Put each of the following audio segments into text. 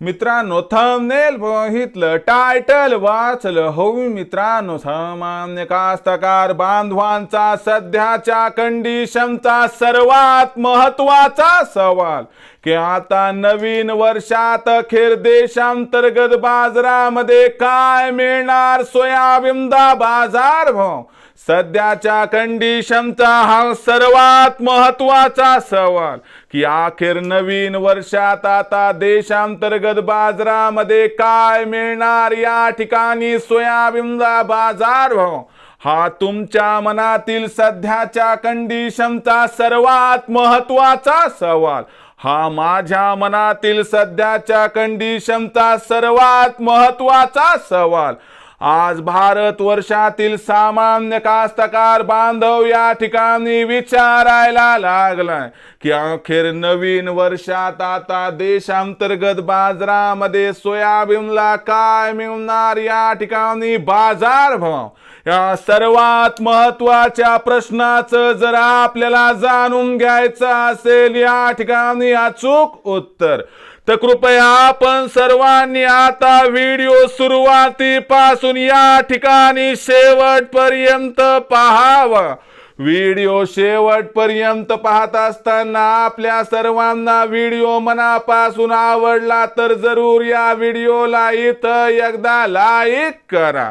मित्रांनो थंबनेल बघितलं टायटल वाचलं. हो मित्रांनो सामान्य कास्तकार बांधवांचा सध्याच्या कंडिशनचा सर्वात महत्त्वाचा सवाल की आता नवीन वर्षात अखेर देशांतर्गत बाजारामध्ये काय मिळणार? सोयाबीनदा बाजार भाव. सध्याच्या कंडिशनचा हा सर्वात महत्त्वाचा सवाल. की अखेर नवीन वर्षात आता देशांतर्गत बाजारामध्ये काय मिळणार? या ठिकाणी सोयाबीनचा बाजार भाव. हा तुमच्या मनातील सध्याच्या कंडिशनचा सर्वात महत्त्वाचा सवाल. हा माझ्या मनातील सध्याच्या कंडिशनचा सर्वात महत्त्वाचा सवाल. आज भारत वर्षातील सामान्य कास्तकार बांधव या ठिकाणी विचारायला लागलाय की अखेर नवीन वर्षात आता देशांतर्गत बाजारामध्ये सोयाबीनला काय मिळणार या ठिकाणी बाजार भाव या सर्वात महत्त्वाच्या प्रश्नाचं जर आपल्याला जाणून घ्यायचं असेल या ठिकाणी अचूक उत्तर. तर कृपया आपण सर्वांनी आता व्हिडिओ सुरुवातीपासून या ठिकाणी शेवटपर्यंत पाहावा. व्हिडिओ शेवटपर्यंत पाहत असताना आपल्या सर्वांना व्हिडिओ मनापासून आवडला तर जरूर या व्हिडिओला इथं एकदा लाईक करा.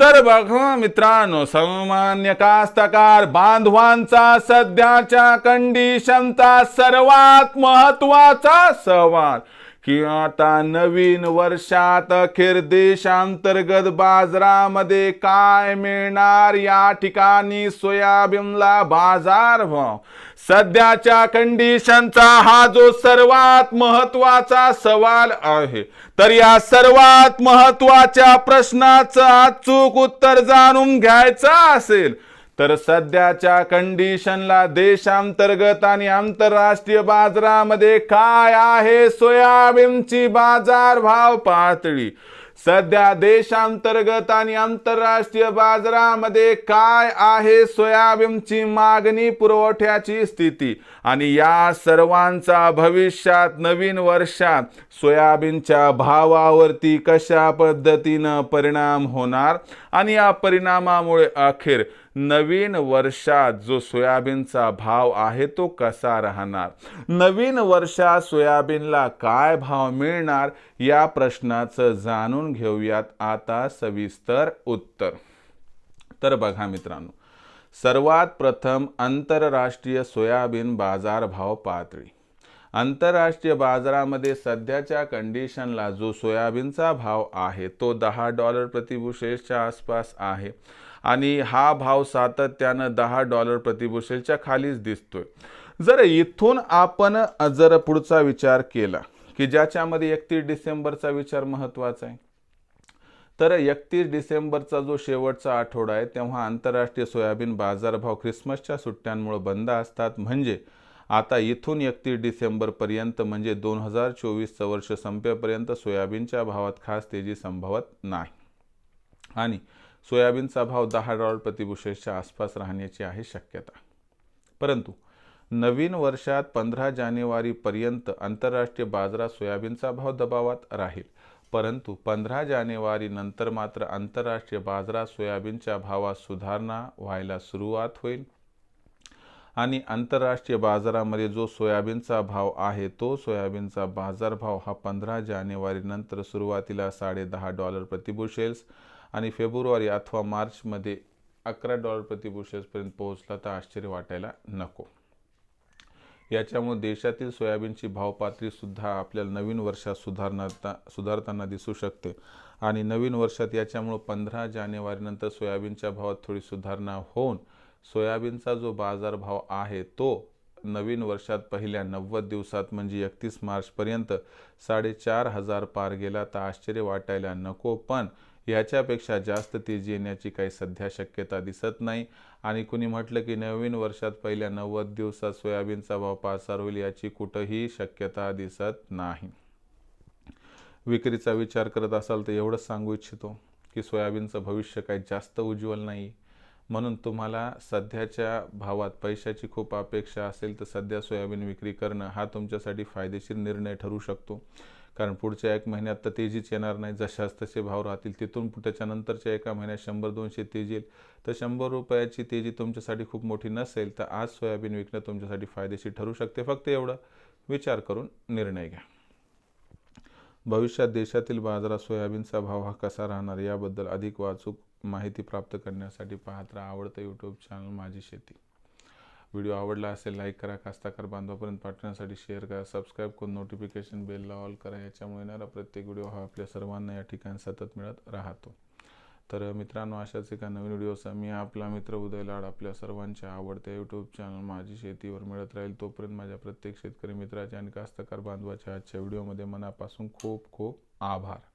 तर बघा मित्रांनो सामान्य कास्तकार बांधवांचा सध्याच्या कंडिशनचा सर्वात महत्त्वाचा सवाल. की आता नवीन वर्षात अखेर देशांतर्गत बाजारामध्ये काय मिळणार? या ठिकाणी सोयाबीनला बाजार भाव. सध्याच्या कंडिशनचा हा जो सर्वात महत्त्वाचा सवाल आहे. तर या सर्वात महत्त्वाच्या प्रश्नाचं अचूक उत्तर जाणून घ्यायचं असेल तर सध्याच्या कंडिशनला देशांतर्गत आणि आंतरराष्ट्रीय बाजारामध्ये काय आहे सोयाबीनची बाजार भाव पातळी? सध्या देशांतर्गत आणि आंतरराष्ट्रीय बाजारामध्ये काय आहे सोयाबीनची मागणी पुरवठ्याची स्थिती? आणि या सर्वांचा भविष्यात नवीन वर्षात सोयाबीनच्या भावावरती कशा पद्धतीनं परिणाम होणार? आणि या परिणामामुळे अखेर नवीन वर्षात जो सोयाबीनचा भाव आहे तो कसा राहणार? नवीन वर्षात सोयाबीनला काय भाव मिळणार? या प्रश्नाचं जाणून घेऊयात आता सविस्तर उत्तर. तर बघा मित्रांनो सर्वात प्रथम आंतरराष्ट्रीय सोयाबीन बाजार भाव पातळी आंतरराष्ट्रीय बाजारामध्ये सध्याच्या कंडिशनला जो सोयाबीनचा भाव आहे तो दहा डॉलर प्रतिबुशेलच्या आसपास आहे. आणि हा भाव सातत्यानं दहा डॉलर प्रतिबुशेलच्या खालीच दिसतोय. जर इथून आपण जर पुढचा विचार केला की ज्याच्यामध्ये एकतीस डिसेंबरचा विचार महत्त्वाचा आहे तर एकतीस डिसेंबरचा जो शेवटचा आठवडा आहे तेव्हा आंतरराष्ट्रीय सोयाबीन बाजारभाव ख्रिसमसच्या सुट्ट्यांमुळे बंद असतात. म्हणजे आता इथून एकतीस डिसेंबरपर्यंत म्हणजे दोन हजार चोवीसचं वर्ष संपेपर्यंत सोयाबीनच्या भावात खास तेजी संभवत नाही. आणि सोयाबीनचा भाव दहा डॉलर प्रतिबुशेसच्या आसपास राहण्याची आहे शक्यता. परंतु नवीन वर्षात पंधरा जानेवारीपर्यंत आंतरराष्ट्रीय बाजारात सोयाबीनचा भाव दबावात राहील. परंतु पंधरा जानेवारी नंतर मात्र आंतरराष्ट्रीय बाजारात सोयाबीनच्या भावात सुधारणा व्हायला सुरुवात होईल. आणि आंतरराष्ट्रीय बाजारामध्ये जो सोयाबीनचा भाव आहे तो सोयाबीनचा बाजारभाव हा पंधरा जानेवारीनंतर सुरुवातीला साडे दहा डॉलर प्रतिबुशेल्स आणि फेब्रुवारी अथवा मार्चमध्ये अकरा डॉलर प्रतिबुशेसपर्यंत पोहोचला तर आश्चर्य वाटायला नको. याच्यामुळे देशातील सोयाबीनची भावपातळीसुद्धा आपल्याला नवीन वर्षात सुधारणार सुधारताना दिसू शकते. आणि नवीन वर्षात याच्यामुळं पंधरा जानेवारीनंतर सोयाबीनच्या भावात थोडी सुधारणा होऊन सोयाबीनचा जो बाजारभाव आहे तो नवीन वर्षात पहिल्या नव्वद दिवसात म्हणजे एकतीस मार्चपर्यंत साडेचार हजार पार गेला तर आश्चर्य वाटायला नको. पण याच्यापेक्षा जास्त तेज येण्याची काही सध्या शक्यता दिसत नाही. आणि कुणी म्हटलं की नवीन वर्षात पहिल्या नव्वद दिवसात सोयाबीनचा भाव पाचार होईल याची कुठंही शक्यता दिसत नाही. विक्रीचा विचार करत असाल तर एवढंच सांगू इच्छितो की सोयाबीनचं भविष्य काही जास्त उज्ज्वल नाही. म्हणून तुम्हाला सध्याच्या भावात पैशाची खूप अपेक्षा असेल तर सध्या सोयाबीन विक्री करणं हा तुमच्यासाठी फायदेशीर निर्णय ठरू शकतो. कारण पुढच्या एक महिन्यात तर तेजीच येणार नाही. जशाच तसे भाव राहतील तिथून त्याच्यानंतरच्या एका महिन्यात शंभर दोनशे तेजी येईल. तर शंभर रुपयाची तेजी तुमच्यासाठी खूप मोठी नसेल तर आज सोयाबीन विकणं तुमच्यासाठी फायदेशीर ठरू शकते. फक्त एवढं विचार करून निर्णय घ्या. भविष्यात देशातील बाजारात सोयाबीनचा भाव हा कसा राहणार याबद्दल अधिक वाचूक माहिती प्राप्त करण्यासाठी पाहत राहा. आवडतं यूट्यूब चॅनल माझी शेती. व्हिडिओ आवडला असेल लाईक करा कास्ताकार बांधवापर्यंत पाठवण्यासाठी शेअर करा सबस्क्राईब करून नोटिफिकेशन बेलला ऑल करा. याच्यामुळे येणारा प्रत्येक व्हिडिओ हा आपल्या सर्वांना या ठिकाणी सतत मिळत राहतो. तर मित्रांनो अशाच एका नवीन व्हिडिओचा मी आपला मित्र उदय लाड आपल्या सर्वांच्या आवडत्या यूट्यूब चॅनल माझी शेतीवर मिळत राहील. तोपर्यंत माझ्या प्रत्येक शेतकरी मित्राच्या आणि कास्तकार बांधवाच्या आजच्या व्हिडिओमध्ये मनापासून खूप खूप आभार.